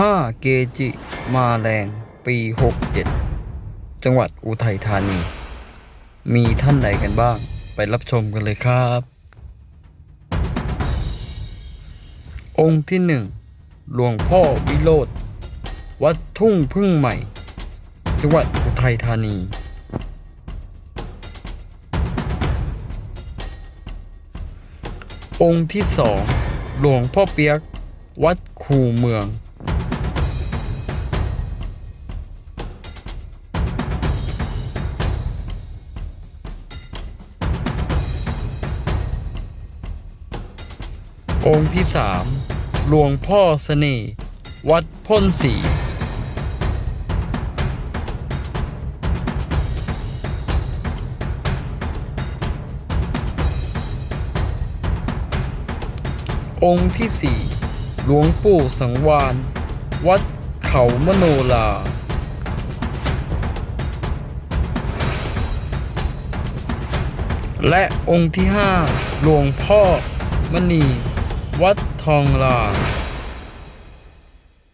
5 เกจิ มาแรงปี 67 จังหวัดอุทัยธานี มีท่านไหนกันบ้าง ไปรับชมกันเลยครับ องค์ที่หนึ่งหลวงพ่อวิโรธวัดทุ่งพึ่งใหม่ จังหวัดอุทัยธานี องค์ที่สองหลวงพ่อเปียก วัดคูเมือง องค์ที่สามหลวงพ่อเสน่ห์วัดพ่นสี องค์ที่สี่หลวงปู่สังวานวัดเขามโนลา และองค์ที่ห้าหลวงพ่อมณี วัดทองหลาง